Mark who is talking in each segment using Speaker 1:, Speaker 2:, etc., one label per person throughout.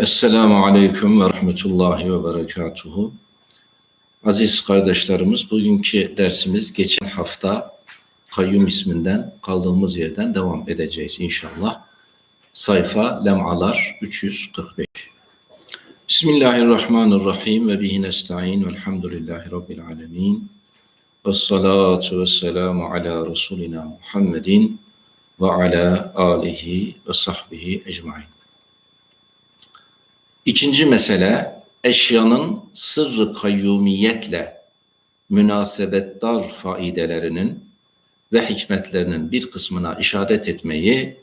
Speaker 1: Esselamu Aleyküm ve Rahmetullahi ve Berekatuhu. Aziz kardeşlerimiz, bugünkü dersimiz geçen hafta Kayyum isminden kaldığımız yerden devam edeceğiz inşallah. Sayfa Lem'alar 345. Bismillahirrahmanirrahim ve bihi nesta'in velhamdülillahi rabbil alemin. Ve salatu ve selamu ala Resulina Muhammedin ve ala alihi ve sahbihi ecmain. İkinci mesele eşyanın sırrı kayyumiyetle münasebetdar faidelerinin ve hikmetlerinin bir kısmına işaret etmeyi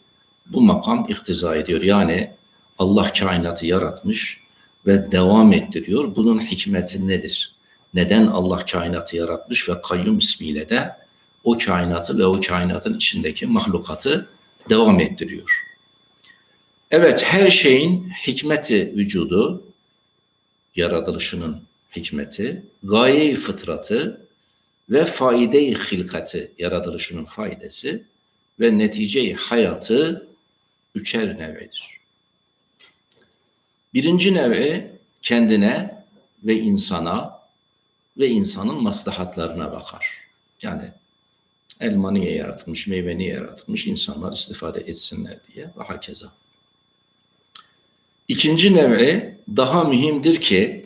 Speaker 1: bu makam iktiza ediyor. Yani Allah kainatı yaratmış ve devam ettiriyor. Bunun hikmeti nedir? Neden Allah kainatı yaratmış ve kayyum ismiyle de o kainatı ve o kainatın içindeki mahlukatı devam ettiriyor. Evet her şeyin hikmeti vücudu, yaratılışının hikmeti, gaye-i fıtratı ve faide-i hilkati, yaratılışının faydası ve netice-i hayatı üçer nev'edir. Birinci nev'i kendine ve insana ve insanın maslahatlarına bakar. Yani elma niye yaratılmış, meyve niye yaratılmış, insanlar istifade etsinler diye ve hakeza. İkinci nev'i daha mühimdir ki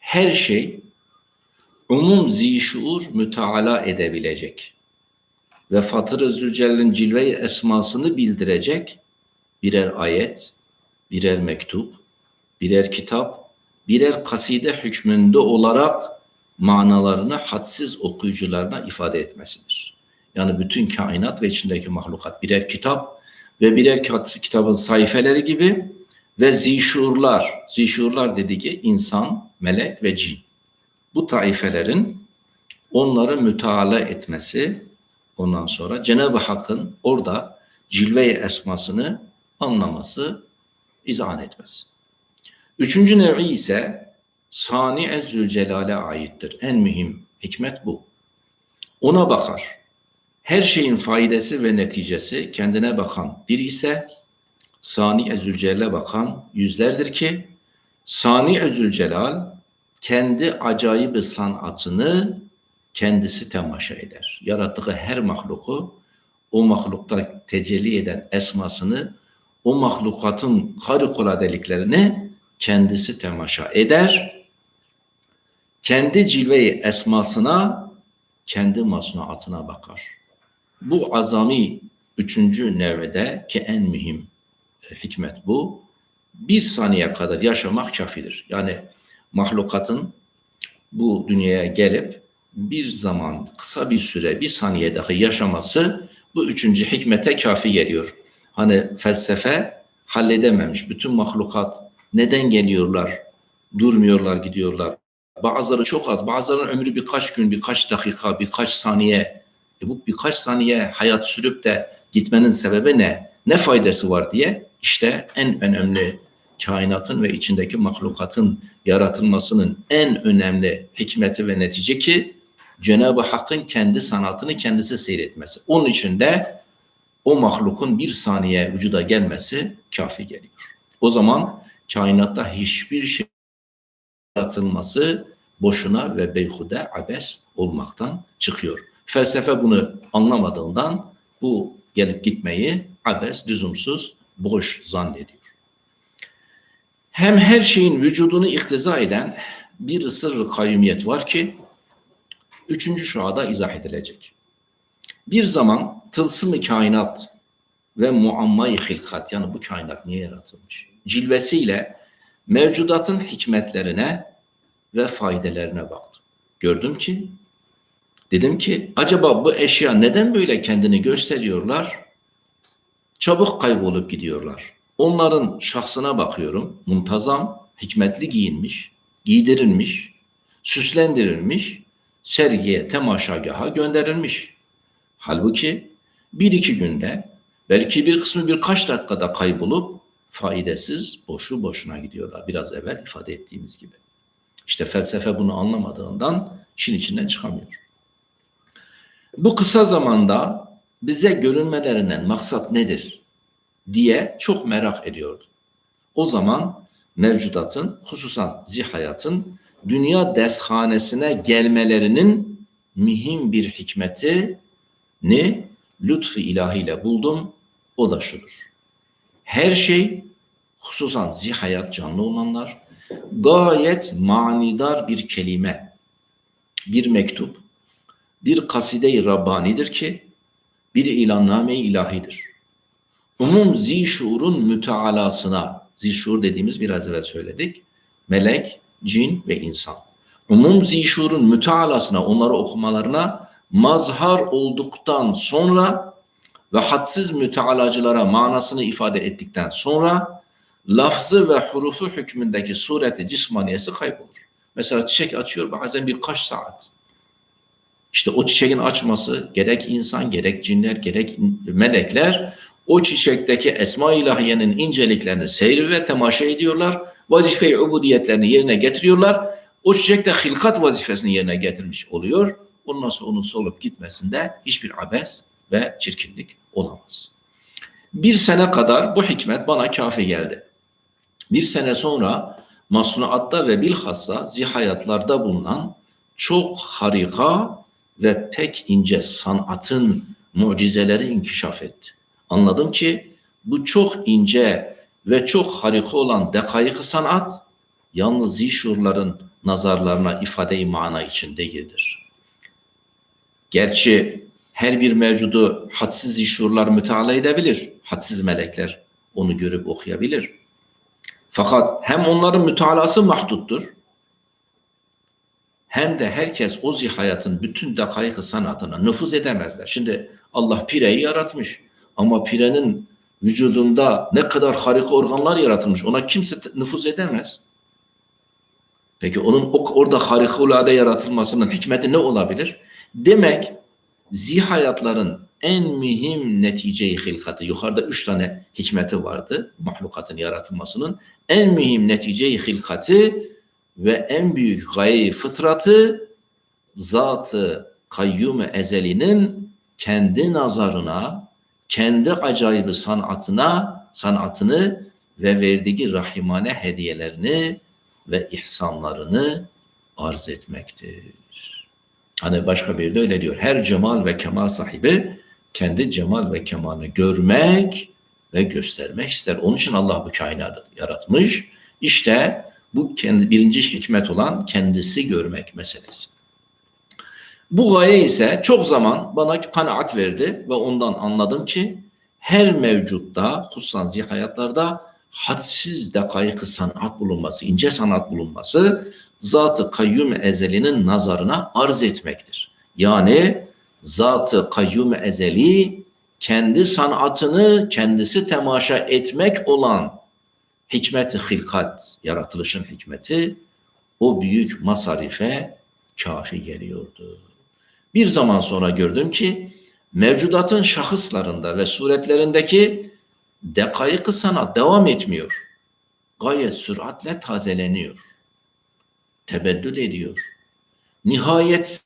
Speaker 1: her şey umum zişuur müteala edebilecek ve Fatır-ı Zülcelle'nin cilve-i esmasını bildirecek birer ayet, birer mektup, birer kitap, birer kaside hükmünde olarak manalarını hadsiz okuyucularına ifade etmesidir. Yani bütün kainat ve içindeki mahlukat birer kitap ve birer kitabın sayfeleri gibi ve zişurlar, zişurlar dediği insan, melek ve cin. Bu taifelerin onları müteala etmesi, ondan sonra Cenab-ı Hakk'ın orada cilve-i esmasını anlaması, izah etmesi. Üçüncü nevi ise Sani Zülcelal'e aittir. En mühim hikmet bu. Ona bakar. Her şeyin faydası ve neticesi kendine bakan bir ise Sani Zülcelal'e bakan yüzlerdir ki Sani Zülcelal kendi acayip sanatını kendisi temaşa eder. Yarattığı her mahluku o mahlukta tecelli eden esmasını o mahlukatın harikuladeliklerini kendisi temaşa eder. Kendi cilve-i esmasına, kendi masnuatına bakar. Bu azami üçüncü nevede ki en mühim hikmet bu. Bir saniye kadar yaşamak kafidir. Yani mahlukatın bu dünyaya gelip bir zaman, kısa bir süre, bir saniye dahi yaşaması bu üçüncü hikmete kafi geliyor. Hani felsefe halledememiş. Bütün mahlukat neden geliyorlar, durmuyorlar, gidiyorlar. Bazıları çok az, bazılarının ömrü birkaç gün, birkaç dakika, birkaç saniye. E bu birkaç saniye hayat sürüp de gitmenin sebebi ne? Ne faydası var diye işte en önemli kainatın ve içindeki mahlukatın yaratılmasının en önemli hikmeti ve netice ki Cenab-ı Hakk'ın kendi sanatını kendisi seyretmesi. Onun için de o mahlukun bir saniye vücuda gelmesi kafi geliyor. O zaman kainatta hiçbir şey yaratılması boşuna ve beyhude abes olmaktan çıkıyor. Felsefe bunu anlamadığından bu gelip gitmeyi abes, lüzumsuz, boş zannediyor. Hem her şeyin vücudunu iktiza eden bir sırrı kayyumiyet var ki üçüncü şuada izah edilecek. Bir zaman tılsım-ı kainat ve muamma-i hilkat yani bu kainat niye yaratılmış? Cilvesiyle mevcudatın hikmetlerine ve faydelerine baktım. Gördüm ki dedim ki acaba bu eşya neden böyle kendini gösteriyorlar? Çabuk kaybolup gidiyorlar. Onların şahsına bakıyorum. Muntazam, hikmetli giyinmiş, giydirilmiş, süslendirilmiş, sergiye, temaşagaha gönderilmiş. Halbuki bir iki günde belki bir kısmı birkaç dakikada kaybolup faydasız, boşu boşuna gidiyorlar. Biraz evvel ifade ettiğimiz gibi. İşte felsefe bunu anlamadığından işin içinden çıkamıyor. Bu kısa zamanda bize görünmelerinden maksat nedir diye çok merak ediyordu. O zaman mevcudatın, hususan zihayatın dünya dershanesine gelmelerinin mühim bir hikmetini lütfu ilahiyle buldum. O da şudur. Her şey, hususan zihayat canlı olanlar, gayet manidar bir kelime, bir mektup, bir kaside-i Rabbani'dir ki, bir ilanname-i ilahidir. Umum zişurun mütealasına, zişur dediğimiz biraz evvel söyledik, melek, cin ve insan. Umum zişurun mütealasına, onları okumalarına mazhar olduktan sonra ve hadsiz mütealacılara manasını ifade ettikten sonra lafzı ve hurufu hükmündeki sureti cismaniyesi kaybolur. Mesela çiçek açıyor bazen birkaç saat. İşte o çiçeğin açması gerek insan gerek cinler gerek melekler o çiçekteki esma ilahiyenin inceliklerini seyir ve temaşa ediyorlar. Vazife-i ubudiyetlerini yerine getiriyorlar. O çiçek de hilkat vazifesini yerine getirmiş oluyor. Ondan sonra onun solup gitmesinde hiçbir abes ve çirkinlik olamaz. Bir sene kadar bu hikmet bana kafi geldi. Bir sene sonra masnuatta ve bilhassa zihayatlarda bulunan çok harika ve pek ince sanatın mucizeleri inkişaf etti. Anladım ki bu çok ince ve çok harika olan dekayık sanat yalnız zişurların nazarlarına ifade-i mana için değildir. Gerçi her bir mevcudu hadsiz zişurlar müteala edebilir. Hadsiz melekler onu görüp okuyabilir. Fakat hem onların mütalası mahduttur hem de herkes o zihayatın bütün dakayık sanatına nüfuz edemezler. Şimdi Allah pireyi yaratmış ama pirenin vücudunda ne kadar harika organlar yaratılmış ona kimse nüfuz edemez. Peki onun orada harikulade yaratılmasının hikmeti ne olabilir? Demek zihayatların en mühim neticeyi hilkatı, yukarıda üç tane hikmeti vardı mahlukatın yaratılmasının. En mühim neticeyi hilkatı ve en büyük gaye fıtratı zatı kayyum ezelinin kendi nazarına, kendi acayip sanatına, sanatını ve verdiği rahimane hediyelerini ve ihsanlarını arz etmektir. Hani başka bir de öyle diyor. Her cemal ve kemal sahibi kendi cemal ve kemalini görmek ve göstermek ister. Onun için Allah bu kainatı yaratmış. İşte bu kendi birinci hikmet olan kendisi görmek meselesi. Bu gaye ise çok zaman bana kanaat verdi ve ondan anladım ki her mevcutta, hususan zihayatlarda hadsiz dekayıkı sanat bulunması, ince sanat bulunması zat-ı kayyum ezelinin nazarına arz etmektir. Yani zat-ı kayyum ezeli kendi sanatını kendisi temaşa etmek olan hikmet-i hilkat, yaratılışın hikmeti o büyük masarife kafi geliyordu. Bir zaman sonra gördüm ki mevcudatın şahıslarında ve suretlerindeki dekayık sanat devam etmiyor. Gayet süratle tazeleniyor. Tebeddül ediyor. Nihayet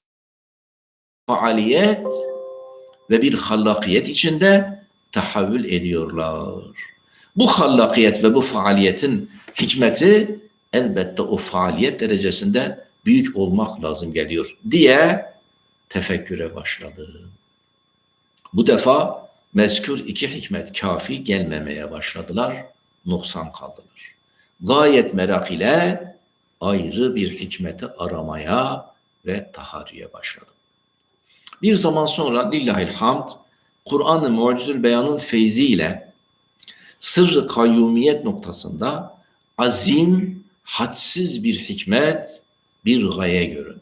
Speaker 1: faaliyet ve bir hallakiyet içinde tahavül ediyorlar. Bu hallakiyet ve bu faaliyetin hikmeti elbette o faaliyet derecesinde büyük olmak lazım geliyor diye tefekküre başladı. Bu defa mezkür iki hikmet kafi gelmemeye başladılar, noksan kaldılar. Gayet merak ile ayrı bir hikmeti aramaya ve tahariye başladım. Bir zaman sonra lillahil hamd Kur'an-ı Mucizül Beyan'ın feyziyle sırrı kayyumiyet noktasında azim, hadsiz bir hikmet, bir gaye göründü.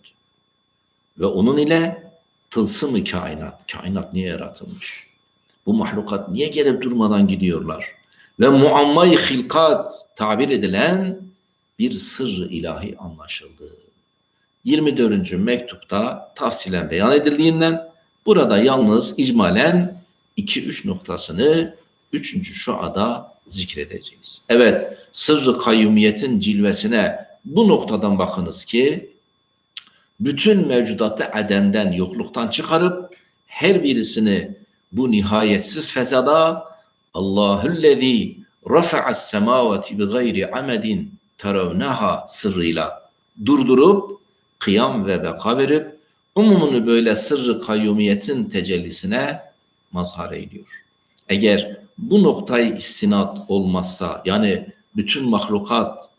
Speaker 1: Ve onun ile tılsımı kainat, kainat niye yaratılmış? Bu mahlukat niye gelip durmadan gidiyorlar? Ve muammayı hilkat tabir edilen bir sır ilahi anlaşıldı. 24. mektupta tafsilen beyan edildiğinden burada yalnız icmalen 2-3 noktasını 3. şuada zikredeceğiz. Evet, sırrı kayyumiyetin cilvesine bu noktadan bakınız ki bütün mevcudatı ademden, yokluktan çıkarıp her birisini bu nihayetsiz fezada Allahüllezî rafa'as semavati bi gayri amedin teravneha sırrıyla durdurup kıyam ve beka verip umumunu böyle sırrı kayyumiyetin tecellisine mazhar ediyor. Eğer bu noktayı istinat olmazsa yani bütün mahlukat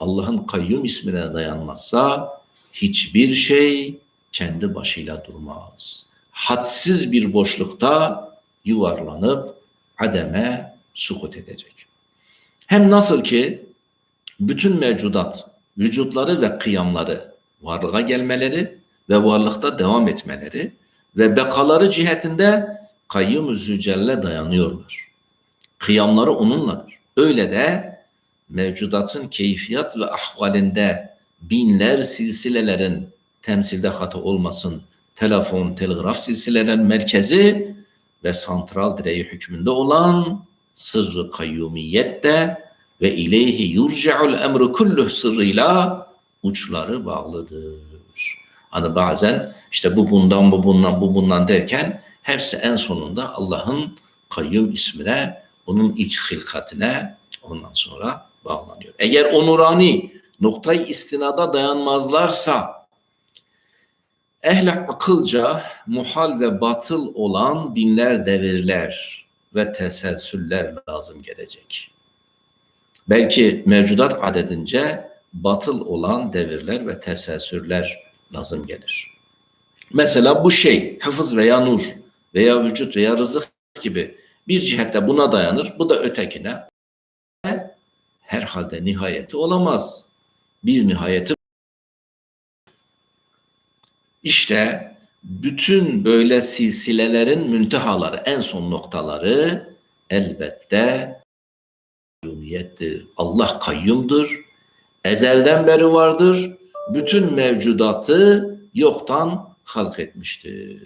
Speaker 1: Allah'ın kayyum ismine dayanmazsa hiçbir şey kendi başıyla durmaz. Hadsiz bir boşlukta yuvarlanıp ademe sukut edecek. Hem nasıl ki bütün mevcudat, vücutları ve kıyamları varlığa gelmeleri ve varlıkta devam etmeleri ve bekaları cihetinde kayyum zülcelle dayanıyorlar. Kıyamları onunladır. Öyle de mevcudatın keyfiyat ve ahvalinde binler silsilelerin temsilde hata olmasın telefon, telgraf silsilelerinin merkezi ve santral direği hükmünde olan sırrı kayyumiyette ve ileyhi yurca'ul emru kulluh sırrıyla uçları bağlıdır. Hani bazen işte bu bundan bu bundan bu bundan derken hepsi en sonunda Allah'ın kayyum ismine, onun iç hilkatine ondan sonra bağlanıyor. Eğer o nurani noktayı istinada dayanmazlarsa ehli akılca muhal ve batıl olan binler devirler ve teselsüller lazım gelecek. Belki mevcudat adedince batıl olan devirler ve teselsürler lazım gelir. Mesela bu şey hafız veya nur veya vücut veya rızık gibi bir cihette buna dayanır, bu da ötekine herhalde nihayeti olamaz. Bir nihayeti işte bütün böyle silsilelerin müntehaları, en son noktaları elbette kayyumiyettir. Allah kayyumdur. Ezelden beri vardır. Bütün mevcudatı yoktan halk etmiştir.